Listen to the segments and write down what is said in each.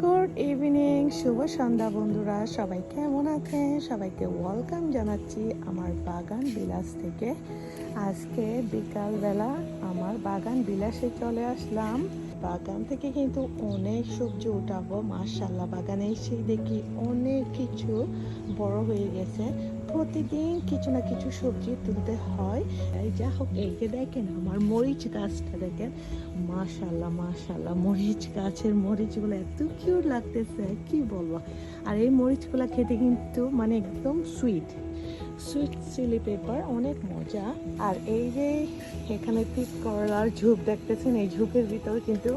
Good evening শুভ সন্ধ্যা বন্ধুরা। সবাই কেমন আছেন? সবাইকে ওয়েলকাম জানাচ্ছি আমার বাগান বিলাস থেকে। আজকে বিকালবেলা আমার বাগান বিলাসে চলে আসলাম। বাগান থেকে কিন্তু অনেক সবজি উঠাবো মার্শাল্লাহ বাগানে এসে দেখি অনেক কিছু বড় হয়ে গেছে। প্রতিদিন কিছু না কিছু সবজি তুলতে হয়। যা হোক এই যে দেখেন, আমার মরিচ গাছটা দেখেন। মাশাল্লাহ মাশাল্লাহ মরিচ গাছের মরিচগুলো এত কিউট লাগতেছে, কি বলব? আর এই মরিচগুলো খেতে কিন্তু মানে একদম সুইট সুইট চিলি পেপার অনেক মজা। আর এই যে এখানে তিত করলার ঝোপ দেখতেছেন, এই ঝোপের ভিতর কিন্তু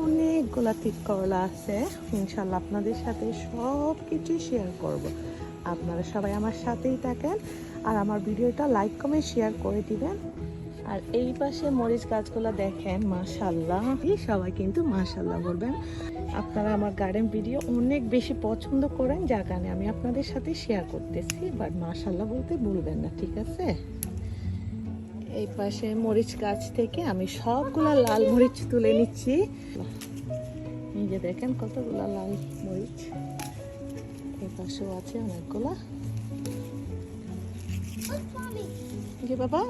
অনেকগুলা তিত করলা আছে। ইনশাল্লাহ আপনাদের সাথে সব কিছু শেয়ার করব। আপনারা সবাই আমার সাথেই থাকেন। আর আমার ভিডিওটা লাইক কমেন্ট শেয়ার করে দিবেন। আর এই পাশে মরিচ গাছগুলো দেখেন মাশাল্লাহ সবাই কিন্তু মাশাল্লাহ বলবেন। আপনারা আমার গার্ডেন ভিডিও অনেক বেশি পছন্দ করেন, যার কারণে আমি আপনাদের সাথে শেয়ার করতেছি। বাট মাশাল্লাহ বলতে ভুলবেন না, ঠিক আছে? এই পাশে মরিচ গাছ থেকে আমি সবগুলো লাল মরিচ তুলে নিচ্ছি। নিজে দেখেন কতগুলো লাল মরিচ। এই পাশেও আছে অনেকগুলো। বাবা?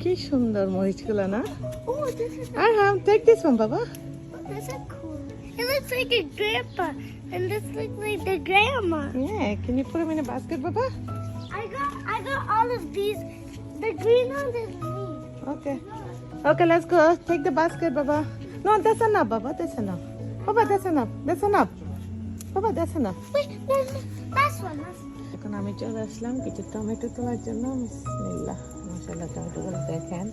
কি সুন্দর মরিচগুলো না Oh, this is আর হাম টেক দিস ওয়ান বাবা this is cool. It looks like a grandpa, and this looks like the grandma. Yeah, can you put them in a basket, Baba? I got, I got all of these. The green ones is me. Okay. Okay, let's go. Take the basket, Baba. No, that's enough, Baba. That's enough. Baba, that's enough. That's enough. That's one. That's এখন আমি চলে আসলাম কিছু tomato তোলার জন্য। বিসমিল্লাহ মশলা টমেটোগুলো দেখেন।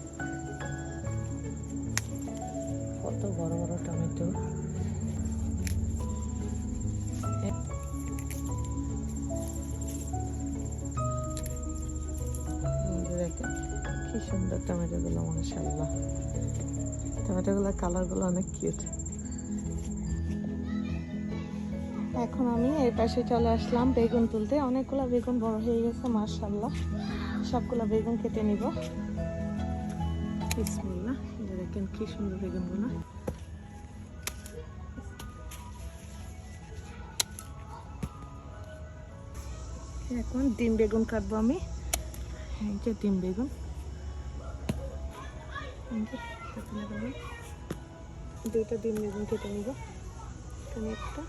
কত বড় বড় টমেটো। কি সুন্দর টমেটোগুলো মাশাল্লাহ টমেটোগুলোর কালারগুলো অনেক কিউট এখন আমি এর পাশে চলে আসলাম বেগুন তুলতে। অনেকগুলো বেগুন বড় হয়ে গেছে মার্শাল্লাহ সবগুলো বেগুন কেটে নিব। বিসমিল্লাহ দেখেন কি সুন্দর বেগুনগুলো। এখন ডিম বেগুন কাটবো আমি। যে ডিম বেগুন। দুইটা ডিম বেগুন কেটে নিব। একটা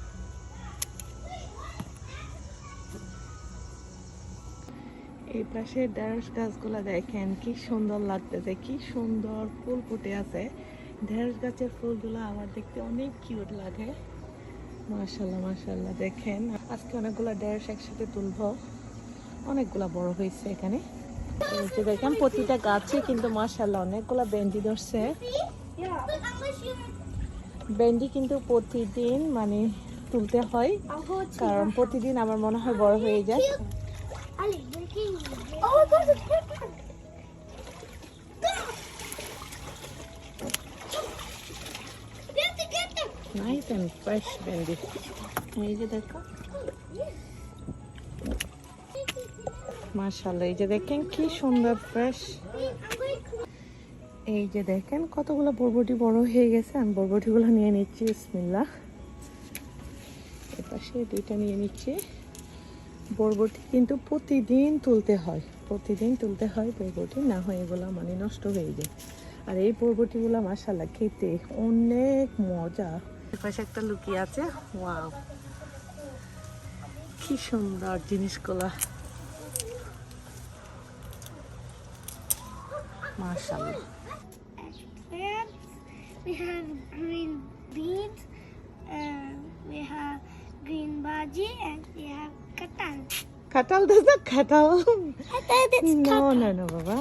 এই পাশে ঢেঁড়স গাছগুলো দেখেন, কি সুন্দর লাগতেছে, কি সুন্দর ফুল ফুটে আছে। ঢেঁড়স গাছের ফুলগুলো আমার দেখতে অনেক কিউট লাগে। মাশাল্লাহ মাশাল্লাহ দেখেন। আজকে অনেকগুলো ঢেঁড়স একসাথে তুলবো। অনেকগুলা বড় হয়েছে এখানে। দেখেন, প্রতিটা গাছে কিন্তু মাশাল্লাহ অনেকগুলা বেন্ডি ধরছে. বেন্ডি কিন্তু প্রতিদিন মানে তুলতে হয়. কারণ প্রতিদিন আমার মনে হয় বড় হয়ে যায়। Ali, breaking. I got it. We have to get them. Nice and fresh বেন্ডি এই যে দেখো মাশাল্লাহ এই যে দেখেন কি সুন্দর ফ্রেশ. এই যে দেখেন কতগুলো বরবটি বড় হয়ে গেছে আমি বরবটিগুলো নিয়ে নিচ্ছি বিসমিল্লাহ এপাশে দুইটা নিয়ে নিচ্ছি বরবটি কিন্তু প্রতিদিন তুলতে হয়। প্রতিদিন তুলতে হয় বরবটি, না হয় এগুলো মানে নষ্ট হয়ে যায়। আর এই বরবটিগুলো মাসাল্লাহ খেতে অনেক মজা। পাশে একটা লুকিয়ে আছে, ওয়াও। কি সুন্দর জিনিসগুলা। Plants. We have green beans. And we have green bhaji. And we have katan. কাঁঠাল I thought it's নো না না বাবা।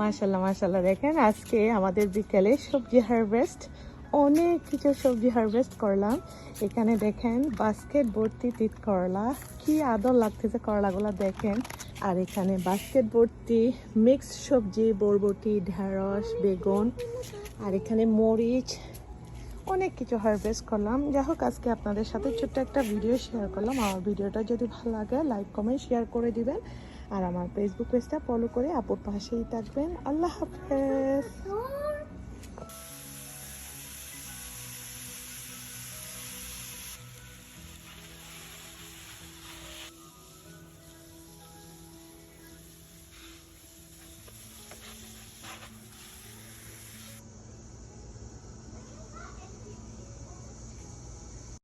মাশাল্লাহ মাশাল্লাহ দেখেন আজকে আমাদের বিকেলে সবজি হারভেস্ট অনেক কিছু সবজি হারভেস্ট করলাম। এখানে দেখেন বাস্কেট ভর্তি তিত করলা। কি আদর লাগতেছে করলাগুলো দেখেন। আর এখানে বাস্কেট ভর্তি মিক্স সবজি বরবটি ঢেঁড়স বেগুন। আর এখানে মরিচ অনেক কিছু হারভেস্ট করলাম। যাই হোক, আজকে আপনাদের সাথে ছোট্ট একটা ভিডিও শেয়ার করলাম। আমার ভিডিওটা যদি ভালো লাগে লাইক কমেন্ট শেয়ার করে দিবেন। আর আমার ফেসবুক পেজটা ফলো করে আপুর পাশেই থাকবেন। আল্লাহ হাফেজ.